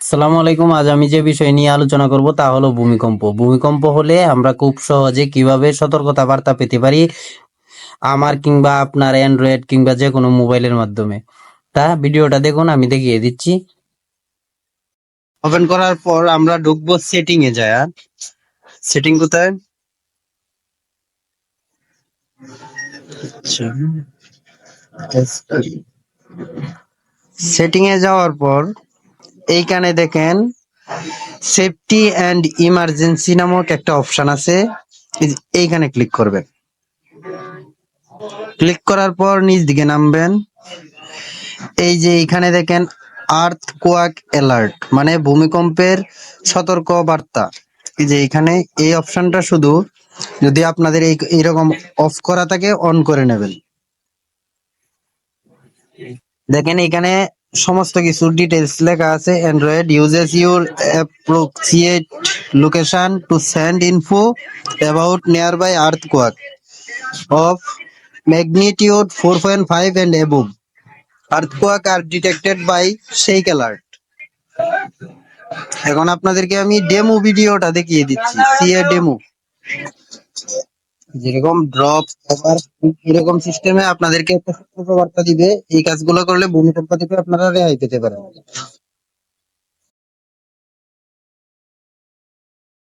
আসসালামু আলাইকুম। আজ আমি যে বিষয় নিয়ে আলোচনা করব তা হলো ভূমিকম্প। ভূমিকম্প হলে আমরা খুব সহজে কীভাবে সতর্কতা বার্তা পেতে পারি আমার কিংবা আপনার অ্যান্ড্রয়েড কিংবা যে কোনো মোবাইলের মাধ্যমে? তা ভিডিওটা দেখুন, আমি দেখিয়ে দিচ্ছি। ওপেন করার পর আমরা ঢুকবো সেটিং এ যায় সেটিং কোথায়? সেটিং এ যাওয়ার পর এইখানে দেখেন সেফটি অ্যান্ড ইমার্জেন্সি নামক একটা অপশন আছে। এইখানে ক্লিক করবেন। ক্লিক করার পর নিচ দিকে নামবেন। এই যে এইখানে দেখেন আর্থ কোয়াক অ্যালার্ট মানে ভূমিকম্পের সতর্ক বার্তা যে এখানে এই অপশনটা শুধু যদি আপনাদের এই এরকম অফ করা থাকে অন করে নেবেন। দেখেন এখানে সমস্ত কিছু ডিটেলস লেখা আছে android uses your approximate location to send info about nearby earthquake of magnitude four point five and above earthquake are detected by shake alert এখন আপনাদেরকে আমি ডেমো ভিডিওটা দেখিয়ে দিচ্ছি সিএ ডেমো যেরকম ড্রপ কভার এরকম সিস্টেমে আপনাদেরকে একটা সতর্কবার্তা দিবে, এই কাজগুলো করলে ভূমিকম্প থেকে আপনারা রেহাই পেতে পারেন।